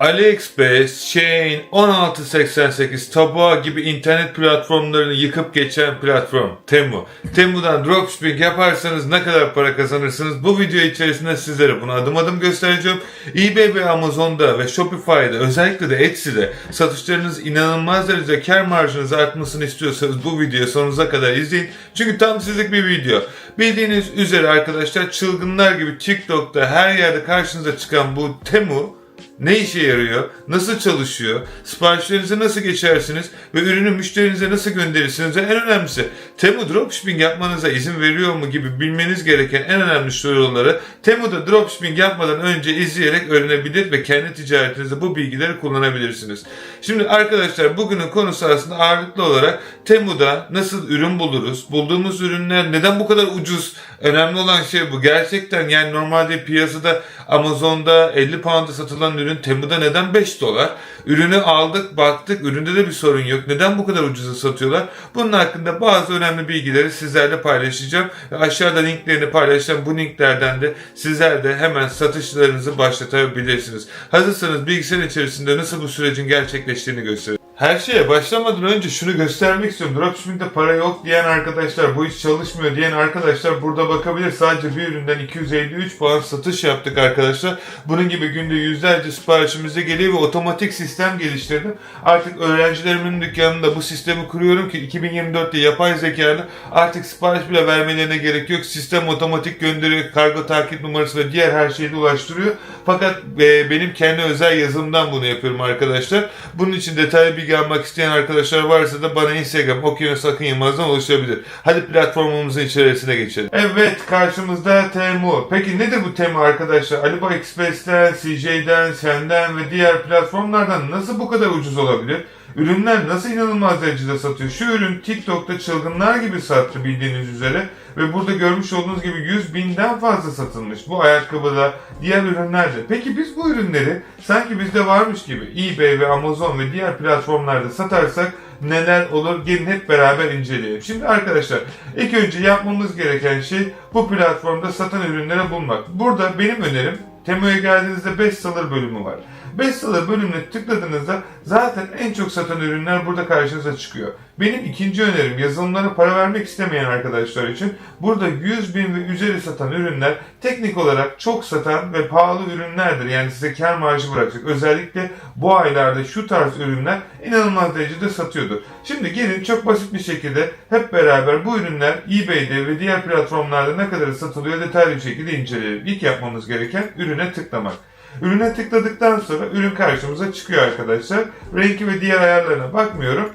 AliExpress, Shein, 1688, Taboa gibi internet platformlarını yıkıp geçen platform Temu. Temu'dan dropshipping yaparsanız ne kadar para kazanırsınız? Bu video içerisinde sizlere bunu adım adım göstereceğim. eBay ve Amazon'da ve Shopify'da özellikle de Etsy'de satışlarınız inanılmaz derecede kar marjınız artmasını istiyorsanız bu videoyu sonunuza kadar izleyin. Çünkü tam sizlik bir video. Bildiğiniz üzere arkadaşlar çılgınlar gibi TikTok'ta her yerde karşınıza çıkan bu Temu ne işe yarıyor? Nasıl çalışıyor? Siparişlerinizi nasıl geçersiniz? Ve ürünü müşterinize nasıl gönderirsiniz? Ve en önemlisi Temu dropshipping yapmanıza izin veriyor mu gibi bilmeniz gereken en önemli soruları Temu'da dropshipping yapmadan önce izleyerek öğrenebilir ve kendi ticaretinizde bu bilgileri kullanabilirsiniz. Şimdi arkadaşlar bugünün konusu aslında ağırlıklı olarak Temu'da nasıl ürün buluruz? Bulduğumuz ürünler neden bu kadar ucuz? Önemli olan şey bu. Gerçekten yani normalde piyasada Amazon'da 50 pound'a satılan ürün Temu'da neden 5 dolar? Ürünü aldık baktık üründe de bir sorun yok. Neden bu kadar ucuza satıyorlar? Bunun hakkında bazı önemli bilgileri sizlerle paylaşacağım. Aşağıda linklerini paylaşacağım. Bu linklerden de sizler de hemen satışlarınızı başlatabilirsiniz. Hazırsanız bilgisayar içerisinde nasıl bu sürecin gerçekleştiğini göstereyim. Her şeye başlamadan önce şunu göstermek istiyorum. Dropshipping'de para yok diyen arkadaşlar, bu iş çalışmıyor diyen arkadaşlar burada bakabilir. Sadece bir üründen 253 puan satış yaptık arkadaşlar. Bunun gibi günde yüzlerce siparişimize geliyor ve otomatik sistem geliştirdim. Artık öğrencilerimin dükkanında bu sistemi kuruyorum ki 2024'te yapay zekalı artık sipariş bile vermelerine gerek yok. Sistem otomatik gönderiyor, kargo takip numarası ve diğer her şeyi ulaştırıyor. Fakat e, benim kendi özel yazımdan bunu yapıyorum arkadaşlar. Bunun için detaylı bilgi almak isteyen arkadaşlar varsa da bana Instagram Okyanus Akın Yılmaz'dan ulaşabilir. Hadi platformumuzun içerisine geçelim. Evet karşımızda Temu. Peki nedir bu Temu arkadaşlar? AliExpress'ten, CJ'den, Senden ve diğer platformlardan nasıl bu kadar ucuz olabilir? Ürünler nasıl inanılmaz derecede satıyor? Şu ürün TikTok'ta çılgınlar gibi sattı bildiğiniz üzere ve burada görmüş olduğunuz gibi 100 binden fazla satılmış. Bu ayakkabıda, diğer ürünlerde. Peki biz bu ürünleri sanki bizde varmış gibi eBay ve Amazon ve diğer platformlarda satarsak neler olur gelin hep beraber inceleyelim. Şimdi arkadaşlar ilk önce yapmamız gereken şey bu platformda satan ürünleri bulmak. Burada benim önerim Temu'ya geldiğinizde bestseller bölümü var. Bestseller bölümüne tıkladığınızda zaten en çok satan ürünler burada karşınıza çıkıyor. Benim ikinci önerim yazılımlara para vermek istemeyen arkadaşlar için burada 100 bin ve üzeri satan ürünler teknik olarak çok satan ve pahalı ürünlerdir. Yani size kar marjı bırakacak. Özellikle bu aylarda şu tarz ürünler inanılmaz derecede satıyordu. Şimdi gelin çok basit bir şekilde hep beraber bu ürünler eBay'de ve diğer platformlarda ne kadar satılıyor detaylı bir şekilde inceleyelim. İlk yapmamız gereken ürüne tıklamak. Ürüne tıkladıktan sonra ürün karşımıza çıkıyor arkadaşlar. Renki ve diğer ayarlarına bakmıyorum.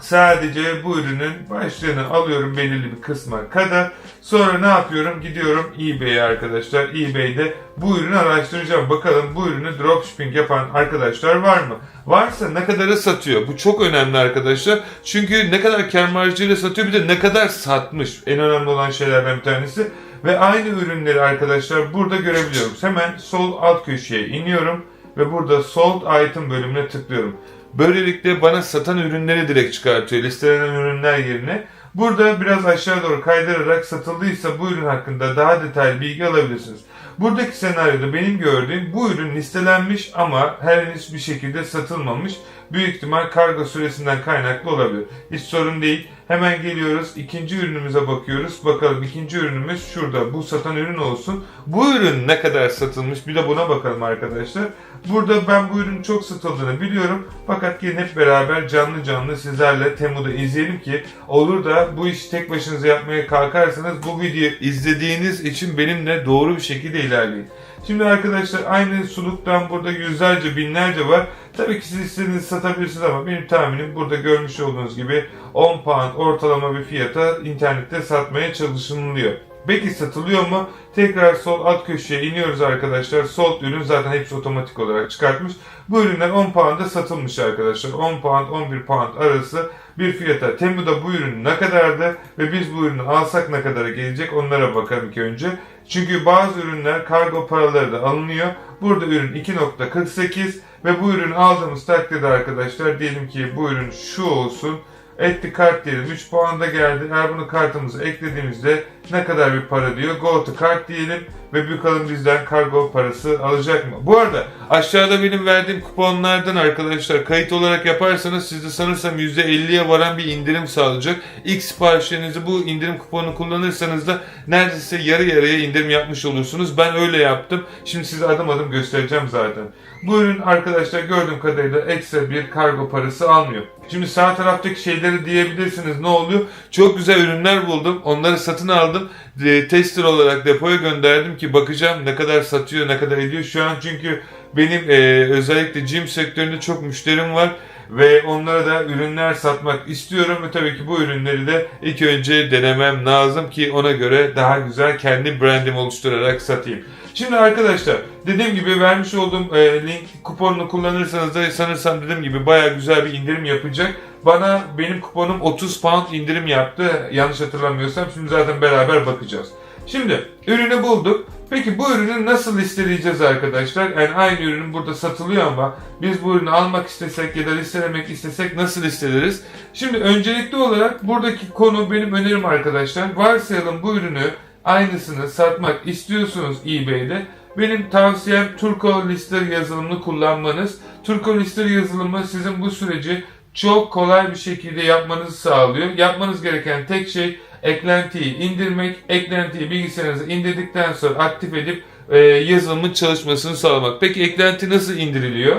Sadece bu ürünün başlığını alıyorum belirli bir kısma kadar. Sonra ne yapıyorum? Gidiyorum eBay'e arkadaşlar. eBay'de bu ürünü araştıracağım. Bakalım bu ürünü dropshipping yapan arkadaşlar var mı? Varsa ne kadara satıyor? Bu çok önemli arkadaşlar. Çünkü ne kadar kar marjıyla satıyor bir de ne kadar satmış. En önemli olan şeylerden bir tanesi. Ve aynı ürünleri arkadaşlar burada görebiliyoruz. Hemen sol alt köşeye iniyorum ve burada sold item bölümüne tıklıyorum. Böylelikle bana satan ürünleri direkt çıkartıyor listelenen ürünler yerine. Burada biraz aşağı doğru kaydırarak satıldıysa bu ürün hakkında daha detaylı bilgi alabilirsiniz. Buradaki senaryoda benim gördüğüm bu ürün listelenmiş ama henüz bir şekilde satılmamış. Büyük ihtimal kargo süresinden kaynaklı olabilir. Hiç sorun değil. Hemen geliyoruz. ikinci ürünümüze bakıyoruz. Bakalım ikinci ürünümüz şurada. Bu satan ürün olsun. Bu ürün ne kadar satılmış? Bir de buna bakalım arkadaşlar. Burada ben bu ürünün çok satıldığını biliyorum. Fakat gelin hep beraber canlı canlı sizlerle Temu'da izleyelim ki olur da bu işi tek başınıza yapmaya kalkarsanız bu videoyu izlediğiniz için benimle doğru bir şekilde ilerleyin. Şimdi arkadaşlar aynı suluktan burada yüzlerce binlerce var. Tabii ki siz istediğinizi satabilirsiniz ama benim tahminim burada görmüş olduğunuz gibi 10 pound ortalama bir fiyata internette satmaya çalışılıyor. Peki satılıyor mu? Tekrar sol alt köşeye iniyoruz arkadaşlar. Sold ürün zaten hepsi otomatik olarak çıkartmış. Bu ürünler 10 pound'a satılmış arkadaşlar. 10 pound 11 pound arası bir fiyata. Temu'da bu ürün ne kadardı ve biz bu ürünü alsak ne kadara gelecek onlara bakalım ki önce. Çünkü bazı ürünler kargo paraları da alınıyor. Burada ürün 2.48 ve bu ürünü aldığımız takdirde arkadaşlar diyelim ki bu ürün şu olsun. Etti kart diyelim 3 puan da geldi. Eğer bunu kartımıza eklediğimizde ne kadar bir para diyor. Go to kart diyelim ve bakalım bizden kargo parası alacak mı? Bu arada aşağıda benim verdiğim kuponlardan arkadaşlar kayıt olarak yaparsanız sizde sanırsam %50'ye varan bir indirim sağlayacak. İlk siparişlerinizi bu indirim kuponunu kullanırsanız da neredeyse yarı yarıya indirim yapmış olursunuz. Ben öyle yaptım. Şimdi size adım adım göstereceğim zaten. Bu ürün arkadaşlar gördüğüm kadarıyla ekstra bir kargo parası almıyor. Şimdi sağ taraftaki şeyleri diyebilirsiniz ne oluyor? Çok güzel ürünler buldum. Onları satın aldım. E, tester olarak depoya gönderdim ki bakacağım ne kadar satıyor, ne kadar ediyor. Şu an çünkü benim e, özellikle gym sektöründe çok müşterim var ve onlara da ürünler satmak istiyorum ve tabii ki bu ürünleri de ilk önce denemem lazım ki ona göre daha güzel kendi brandimi oluşturarak satayım. Şimdi arkadaşlar dediğim gibi vermiş olduğum e, link kuponunu kullanırsanız da sanırsam dediğim gibi baya güzel bir indirim yapacak. Bana benim kuponum 30 pound indirim yaptı yanlış hatırlamıyorsam şimdi zaten beraber bakacağız. Şimdi ürünü bulduk. Peki bu ürünü nasıl listeleyeceğiz arkadaşlar? Yani aynı ürün burada satılıyor ama biz bu ürünü almak istesek ya da listelemek istesek nasıl listeleriz? Şimdi öncelikli olarak buradaki konu benim önerim arkadaşlar. Varsayalım bu ürünü aynısını satmak istiyorsunuz eBay'de. Benim tavsiyem Turco Lister yazılımını kullanmanız. Turco Lister yazılımı sizin bu süreci çok kolay bir şekilde yapmanızı sağlıyor. Yapmanız gereken tek şey eklentiyi indirmek. Eklentiyi bilgisayarınıza indirdikten sonra aktif edip e, yazılımın çalışmasını sağlamak. Peki eklenti nasıl indiriliyor?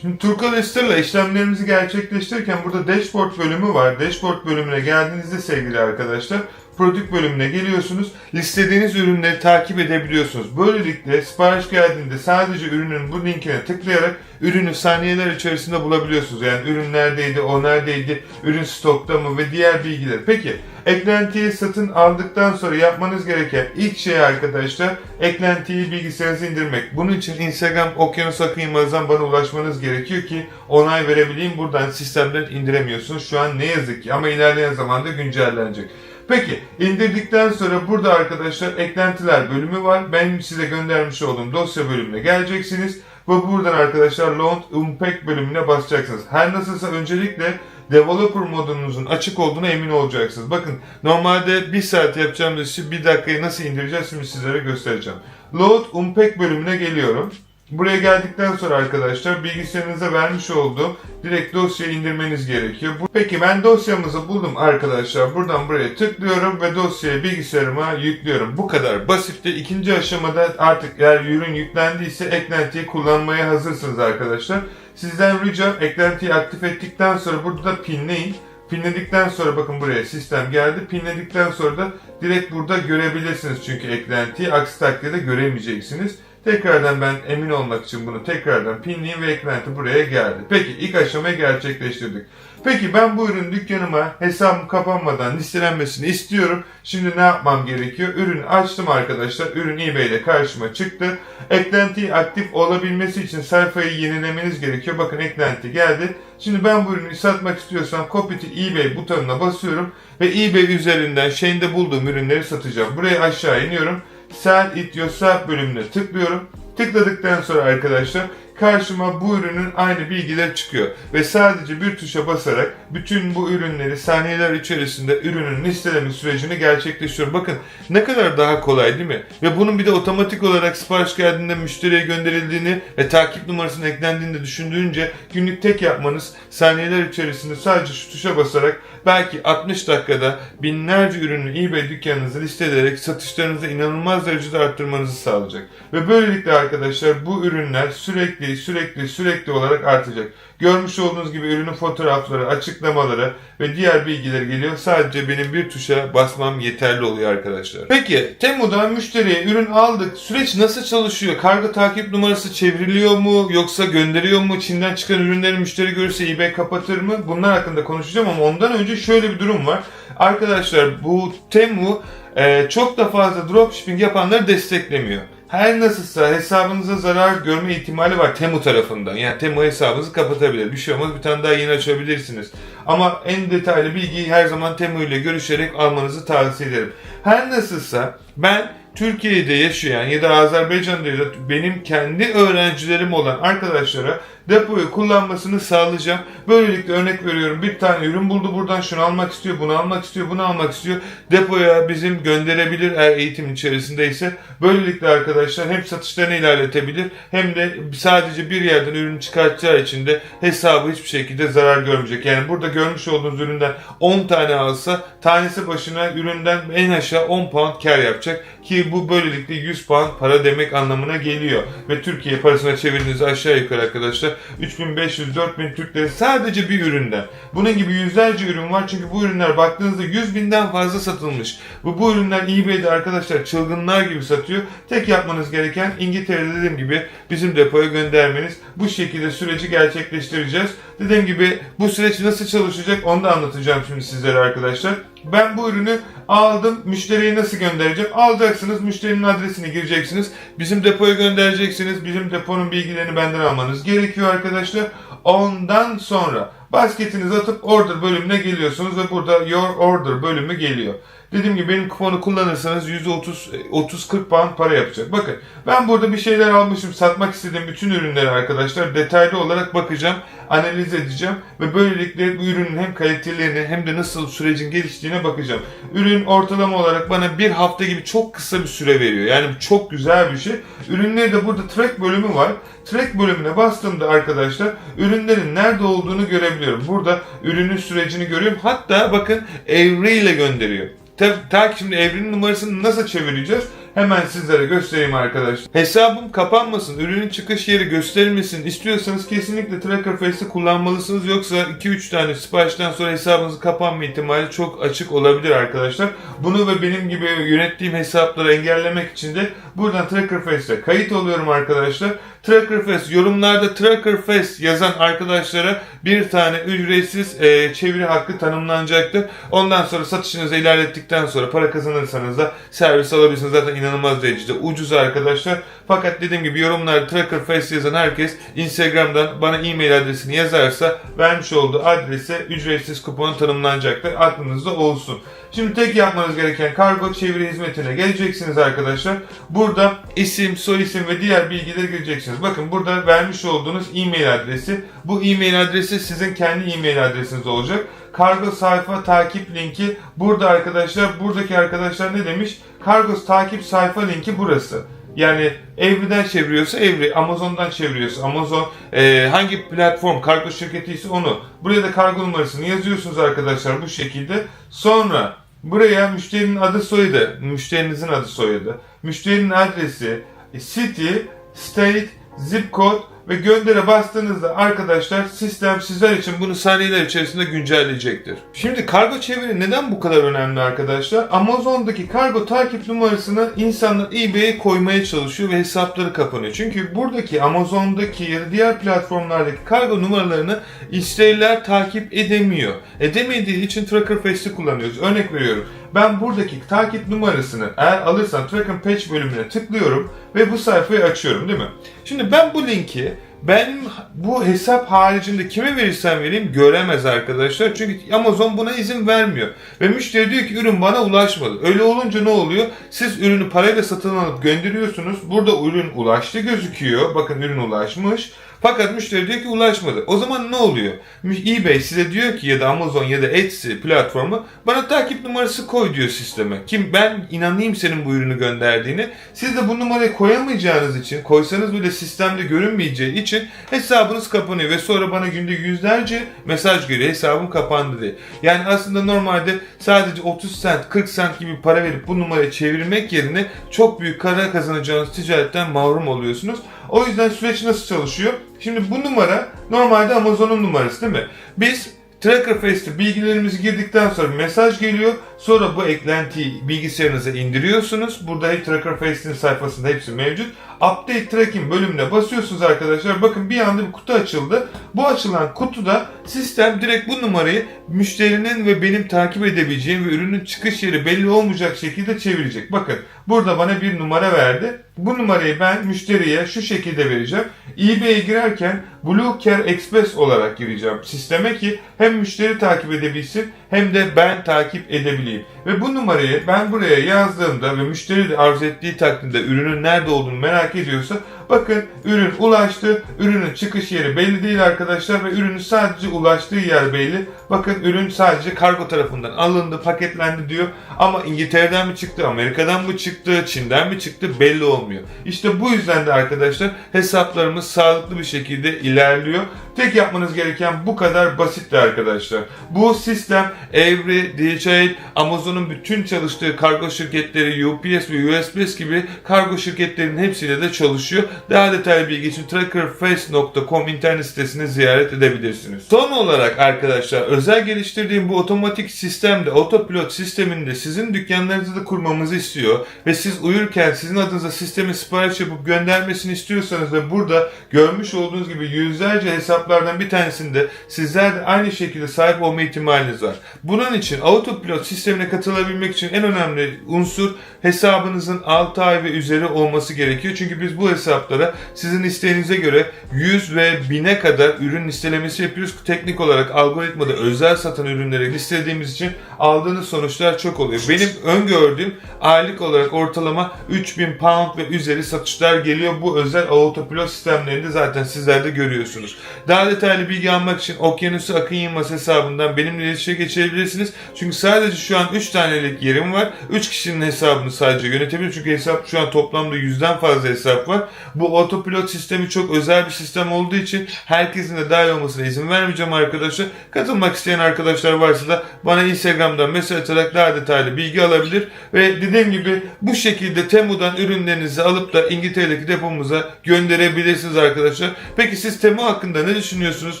Şimdi Turco Lister'la işlemlerimizi gerçekleştirirken burada dashboard bölümü var. Dashboard bölümüne geldiğinizde sevgili arkadaşlar Product bölümüne geliyorsunuz. Listediğiniz ürünleri takip edebiliyorsunuz. Böylelikle sipariş geldiğinde sadece ürünün bu linkine tıklayarak ürünü saniyeler içerisinde bulabiliyorsunuz. Yani ürün neredeydi, o neredeydi, ürün stokta mı ve diğer bilgiler. Peki eklentiyi satın aldıktan sonra yapmanız gereken ilk şey arkadaşlar eklentiyi bilgisayarınıza indirmek. Bunun için Instagram Okyanus Akın Yılmaz'dan bana ulaşmanız gerekiyor ki onay verebileyim. Buradan sistemden indiremiyorsunuz. Şu an ne yazık ki ama ilerleyen zamanda güncellenecek. Peki indirdikten sonra burada arkadaşlar eklentiler bölümü var. Benim size göndermiş olduğum dosya bölümüne geleceksiniz. Ve buradan arkadaşlar Launch Unpack bölümüne basacaksınız. Her nasılsa öncelikle developer modunuzun açık olduğuna emin olacaksınız. Bakın normalde bir saat yapacağımız işi bir dakikayı nasıl indireceğiz şimdi sizlere göstereceğim. Load Unpack bölümüne geliyorum. Buraya geldikten sonra arkadaşlar bilgisayarınıza vermiş olduğum direkt dosyayı indirmeniz gerekiyor. Peki ben dosyamızı buldum arkadaşlar. Buradan buraya tıklıyorum ve dosyayı bilgisayarıma yüklüyorum. Bu kadar basitti. İkinci aşamada artık eğer ürün yüklendiyse eklentiyi kullanmaya hazırsınız arkadaşlar. Sizden ricam eklentiyi aktif ettikten sonra burada da pinleyin. Pinledikten sonra bakın buraya sistem geldi. Pinledikten sonra da direkt burada görebilirsiniz çünkü eklentiyi. Aksi takdirde göremeyeceksiniz. Tekrardan ben emin olmak için bunu tekrardan pinleyeyim ve eklenti buraya geldi. Peki ilk aşamayı gerçekleştirdik. Peki ben bu ürün dükkanıma hesabım kapanmadan listelenmesini istiyorum. Şimdi ne yapmam gerekiyor? Ürünü açtım arkadaşlar. Ürün eBay'de karşıma çıktı. Eklenti aktif olabilmesi için sayfayı yenilemeniz gerekiyor. Bakın eklenti geldi. Şimdi ben bu ürünü satmak istiyorsam Copy to eBay butonuna basıyorum ve eBay üzerinden şeyinde bulduğum ürünleri satacağım. Buraya aşağı iniyorum. Sell it yourself bölümüne tıklıyorum. Tıkladıktan sonra arkadaşlar karşıma bu ürünün aynı bilgiler çıkıyor. Ve sadece bir tuşa basarak bütün bu ürünleri saniyeler içerisinde ürünün listeleme sürecini gerçekleştiriyorum. Bakın ne kadar daha kolay değil mi? Ve bunun bir de otomatik olarak sipariş geldiğinde müşteriye gönderildiğini ve takip numarasının eklendiğini de düşündüğünce günlük tek yapmanız saniyeler içerisinde sadece şu tuşa basarak belki 60 dakikada binlerce ürünü eBay dükkanınızı listeleyerek satışlarınızı inanılmaz derecede arttırmanızı sağlayacak. Ve böylelikle arkadaşlar bu ürünler sürekli sürekli sürekli olarak artacak. Görmüş olduğunuz gibi ürünün fotoğrafları, açıklamaları ve diğer bilgiler geliyor. Sadece benim bir tuşa basmam yeterli oluyor arkadaşlar. Peki Temu'dan müşteriye ürün aldık. Süreç nasıl çalışıyor? Kargo takip numarası çevriliyor mu? Yoksa gönderiyor mu? Çin'den çıkan ürünleri müşteri görürse eBay kapatır mı? Bunlar hakkında konuşacağım ama ondan önce şöyle bir durum var. Arkadaşlar bu Temu e, çok da fazla dropshipping yapanları desteklemiyor. Her nasılsa hesabınıza zarar görme ihtimali var Temu tarafından. Yani Temu hesabınızı kapatabilir. Bir şey olmaz bir tane daha yeni açabilirsiniz. Ama en detaylı bilgiyi her zaman Temu ile görüşerek almanızı tavsiye ederim. Her nasılsa ben Türkiye'de yaşayan ya da Azerbaycan'da ya da benim kendi öğrencilerim olan arkadaşlara depoyu kullanmasını sağlayacağım. Böylelikle örnek veriyorum bir tane ürün buldu buradan şunu almak istiyor, bunu almak istiyor, bunu almak istiyor. Depoya bizim gönderebilir eğer eğitim içerisindeyse. Böylelikle arkadaşlar hem satışlarını ilerletebilir hem de sadece bir yerden ürün çıkartacağı için de hesabı hiçbir şekilde zarar görmeyecek. Yani burada görmüş olduğunuz üründen 10 tane alsa tanesi başına üründen en aşağı 10 pound kar yapacak ki bu böylelikle 100 pound para demek anlamına geliyor. Ve Türkiye parasına çevirdiğinizde aşağı yukarı arkadaşlar 3500-4000 Türk lirası sadece bir üründen. Bunun gibi yüzlerce ürün var çünkü bu ürünler baktığınızda 100 binden fazla satılmış. Bu, bu ürünler eBay'de arkadaşlar çılgınlar gibi satıyor. Tek yapmanız gereken İngiltere'de dediğim gibi bizim depoya göndermeniz. Bu şekilde süreci gerçekleştireceğiz. Dediğim gibi bu süreç nasıl çalışacak onu da anlatacağım şimdi sizlere arkadaşlar. Ben bu ürünü aldım. Müşteriye nasıl göndereceğim? Alacaksınız. Müşterinin adresini gireceksiniz. Bizim depoya göndereceksiniz. Bizim deponun bilgilerini benden almanız gerekiyor arkadaşlar. Ondan sonra basketinizi atıp order bölümüne geliyorsunuz ve burada your order bölümü geliyor. Dediğim gibi benim kuponu kullanırsanız %30 30-40 pound para yapacak. Bakın ben burada bir şeyler almışım satmak istediğim bütün ürünleri arkadaşlar detaylı olarak bakacağım, analiz edeceğim ve böylelikle bu ürünün hem kalitelerine hem de nasıl sürecin geliştiğine bakacağım. Ürün ortalama olarak bana bir hafta gibi çok kısa bir süre veriyor. Yani çok güzel bir şey. Ürünleri de burada track bölümü var. Track bölümüne bastığımda arkadaşlar ürünlerin nerede olduğunu görebiliyorum. Burada ürünün sürecini görüyorum. Hatta bakın evriyle gönderiyor. Ta, ta ki şimdi evrenin numarasını nasıl çevireceğiz? Hemen sizlere göstereyim arkadaşlar. Hesabım kapanmasın, ürünün çıkış yeri gösterilmesin istiyorsanız kesinlikle Tracker Face'i kullanmalısınız. Yoksa 2-3 tane siparişten sonra hesabınızın kapanma ihtimali çok açık olabilir arkadaşlar. Bunu ve benim gibi yönettiğim hesapları engellemek için de buradan Tracker Face'e kayıt oluyorum arkadaşlar. Tracker Face yorumlarda Tracker Face yazan arkadaşlara bir tane ücretsiz e, çeviri hakkı tanımlanacaktır. Ondan sonra satışınızı ilerlettikten sonra para kazanırsanız da servis alabilirsiniz. Zaten inanılmaz derecede ucuz arkadaşlar. Fakat dediğim gibi yorumlarda Tracker Face yazan herkes Instagram'dan bana e-mail adresini yazarsa vermiş olduğu adrese ücretsiz kupon tanımlanacaktır. Aklınızda olsun. Şimdi tek yapmanız gereken kargo çeviri hizmetine geleceksiniz arkadaşlar. Burada isim, soyisim ve diğer bilgileri gireceksiniz. Bakın burada vermiş olduğunuz e-mail adresi. Bu e-mail adresi sizin kendi e-mail adresiniz olacak. Kargo sayfa takip linki burada arkadaşlar. Buradaki arkadaşlar ne demiş? Kargo takip sayfa linki burası. Yani Evri'den çeviriyorsa Evri, Amazon'dan çeviriyorsa Amazon, e, hangi platform kargo şirketi ise onu. Buraya da kargo numarasını yazıyorsunuz arkadaşlar bu şekilde. Sonra buraya müşterinin adı soyadı, müşterinizin adı soyadı, müşterinin adresi, e, city, state, zip code ve göndere bastığınızda arkadaşlar sistem sizler için bunu saniyeler içerisinde güncelleyecektir. Şimdi kargo çeviri neden bu kadar önemli arkadaşlar? Amazon'daki kargo takip numarasını insanlar eBay'e koymaya çalışıyor ve hesapları kapanıyor. Çünkü buradaki Amazon'daki ya da diğer platformlardaki kargo numaralarını işlevler takip edemiyor. Edemediği için Tracker Face'i kullanıyoruz. Örnek veriyorum. Ben buradaki takip numarasını eğer alırsam Tracker Page bölümüne tıklıyorum ve bu sayfayı açıyorum değil mi? Şimdi ben bu linki benim bu hesap haricinde kime verirsem vereyim göremez arkadaşlar. Çünkü Amazon buna izin vermiyor. Ve müşteri diyor ki ürün bana ulaşmadı. Öyle olunca ne oluyor? Siz ürünü parayla satın alıp gönderiyorsunuz. Burada ürün ulaştı gözüküyor. Bakın ürün ulaşmış. Fakat müşteri diyor ki ulaşmadı. O zaman ne oluyor? eBay size diyor ki ya da Amazon ya da Etsy platformu bana takip numarası koy diyor sisteme. Kim ben inanayım senin bu ürünü gönderdiğini. Siz de bu numarayı koyamayacağınız için, koysanız bile sistemde görünmeyeceği için hesabınız kapanıyor ve sonra bana günde yüzlerce mesaj geliyor hesabım kapandı diye. Yani aslında normalde sadece 30 cent, 40 cent gibi para verip bu numarayı çevirmek yerine çok büyük para kazanacağınız ticaretten mahrum oluyorsunuz. O yüzden süreç nasıl çalışıyor? Şimdi bu numara normalde Amazon'un numarası değil mi? Biz Tracker Face'te bilgilerimizi girdikten sonra mesaj geliyor. Sonra bu eklentiyi bilgisayarınıza indiriyorsunuz. Burada Tracker Face'in sayfasında hepsi mevcut. Update Tracking bölümüne basıyorsunuz arkadaşlar. Bakın bir anda bir kutu açıldı. Bu açılan kutuda sistem direkt bu numarayı müşterinin ve benim takip edebileceğim ve ürünün çıkış yeri belli olmayacak şekilde çevirecek. Bakın Burada bana bir numara verdi. Bu numarayı ben müşteriye şu şekilde vereceğim. eBay'e girerken Blue Care Express olarak gireceğim sisteme ki hem müşteri takip edebilsin hem de ben takip edebileyim. Ve bu numarayı ben buraya yazdığımda ve müşteri de arzu ettiği takdirde ürünün nerede olduğunu merak ediyorsa bakın ürün ulaştı. Ürünün çıkış yeri belli değil arkadaşlar ve ürünün sadece ulaştığı yer belli. Bakın ürün sadece kargo tarafından alındı, paketlendi diyor. Ama İngiltere'den mi çıktı, Amerika'dan mı çıktı, Çin'den mi çıktı belli olmuyor. İşte bu yüzden de arkadaşlar hesaplarımız sağlıklı bir şekilde ilerliyor. Tek yapmanız gereken bu kadar basitti arkadaşlar. Bu sistem Evri, DHL, Amazon'un bütün çalıştığı kargo şirketleri, UPS ve USPS gibi kargo şirketlerinin hepsiyle de çalışıyor. Daha detaylı bilgi için trackerface.com internet sitesini ziyaret edebilirsiniz. Son olarak arkadaşlar özel geliştirdiğim bu otomatik sistemde, autopilot sisteminde sizin dükkanlarınızı da kurmamızı istiyor ve siz uyurken sizin adınıza sistemin sipariş yapıp göndermesini istiyorsanız ve burada görmüş olduğunuz gibi yüzlerce hesaplardan bir tanesinde sizler de aynı şekilde sahip olma ihtimaliniz var. Bunun için autopilot sistemine katılabilmek için en önemli unsur hesabınızın 6 ay ve üzeri olması gerekiyor. Çünkü biz bu hesaplara sizin isteğinize göre 100 ve 1000'e kadar ürün listelemesi yapıyoruz. Teknik olarak algoritmada özel satan ürünleri listelediğimiz için aldığınız sonuçlar çok oluyor. Benim öngördüğüm aylık olarak ortalama 3000 pound ve üzeri satışlar geliyor. Bu özel autopilot sistemlerinde zaten sizler de görüyorsunuz. Daha detaylı bilgi almak için Okyanusu Akın Yılmaz hesabından benimle iletişime geçebilirsiniz. Çünkü sadece şu an 3 tanelik yerim var. 3 kişinin hesabını sadece yönetebilirim. Çünkü hesap şu an toplamda 100'den fazla hesap var. Bu autopilot sistemi çok özel bir sistem olduğu için herkesin de dahil olmasına izin vermeyeceğim arkadaşlar. Katılmak isteyen arkadaşlar varsa da bana Instagram'dan mesaj atarak daha detaylı bilgi alabilir. Ve dediğim gibi bu şekilde Temu'dan ürünlerinizi alıp da İngiltere'deki depomuza gönderebilirsiniz arkadaşlar. Peki siz Temu hakkında ne düşünüyorsunuz?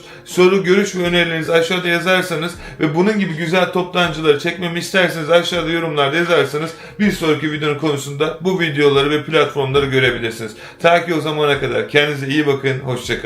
Soru, görüş ve önerilerinizi aşağıda yazarsanız ve bunun gibi güzel toptancıları çekmemi isterseniz aşağıda yorumlarda yazarsanız bir sonraki videonun konusunda bu videoları ve platformları görebilirsiniz. Ta ki o zamana kadar kendinize iyi bakın, hoşçakalın.